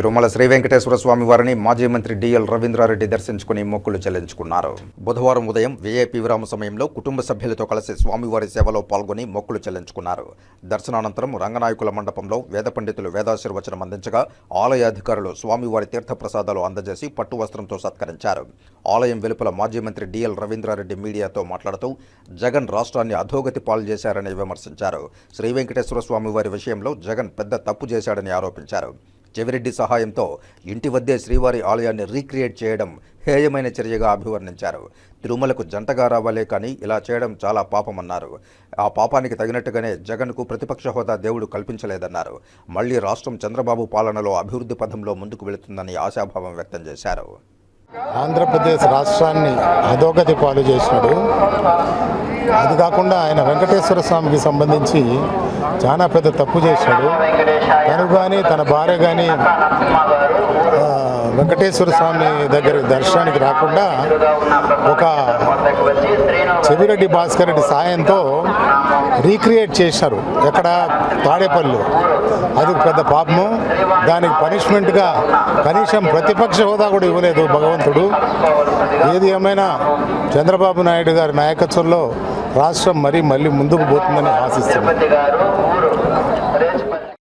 తిరుమల శ్రీ వెంకటేశ్వర స్వామి వారిని మాజీ మంత్రి డిఎల్ రవీంద్రారెడ్డి దర్శించుకుని మొక్కులు చెల్లించుకున్నారు. బుధవారం ఉదయం వీఐపీ విరామ సమయంలో కుటుంబ సభ్యులతో కలిసి స్వామివారి సేవలో పాల్గొని మొక్కులు చెల్లించుకున్నారు. దర్శనానంతరం రంగనాయకుల మండపంలో వేద పండితులు వేదాశీర్వచనం అందించగా ఆలయ అధికారులు స్వామివారి తీర్థప్రసాదాలు అందజేసి పట్టు వస్త్రంతో సత్కరించారు. ఆలయం వెలుపల మాజీ మంత్రి డిఎల్ రవీంద్రారెడ్డి మీడియాతో మాట్లాడుతూ జగన్ రాష్ట్రాన్ని అధోగతి పాలు చేశారని విమర్శించారు. శ్రీ వెంకటేశ్వర స్వామి వారి విషయంలో జగన్ పెద్ద తప్పు చేశాడని ఆరోపించారు. చెవిరెడ్డి సహాయంతో ఇంటి వద్దే శ్రీవారి ఆలయాన్ని రీక్రియేట్ చేయడం హేయమైన చర్యగా అభివర్ణించారు. తిరుమలకు జంటగా రావాలే కానీ ఇలా చేయడం చాలా పాపమన్నారు. ఆ పాపానికి తగినట్టుగానే జగన్కు ప్రతిపక్ష హోదా దేవుడు కల్పించలేదన్నారు. మళ్ళీ రాష్ట్రం చంద్రబాబు పాలనలో అభివృద్ధి పథంలో ముందుకు వెళుతుందని ఆశాభావం వ్యక్తం చేశారు. ఆంధ్రప్రదేశ్ రాష్ట్రాన్ని అధోగతి పాలు చేసినాడు. అది కాకుండా ఆయన వెంకటేశ్వర స్వామికి సంబంధించి చాలా పెద్ద తప్పు చేశాడు. తను కానీ తన భార్య కానీ వెంకటేశ్వర స్వామి దగ్గర దర్శనానికి రాకుండా ఒక చెవిరెడ్డి భాస్కర్ రెడ్డి సాయంతో రీక్రియేట్ చేశారు. ఎక్కడ? తాడేపల్లి అది పెద్ద పాపము. దానికి పనిష్మెంట్గా కనీసం ప్రతిపక్ష హోదా కూడా ఇవ్వలేదు భగవంతుడు. ఏది ఏమైనా చంద్రబాబు నాయుడు గారి నాయకత్వంలో రాష్ట్రం మరీ మళ్ళీ ముందుకు పోతుందని ఆశిస్తున్నాం.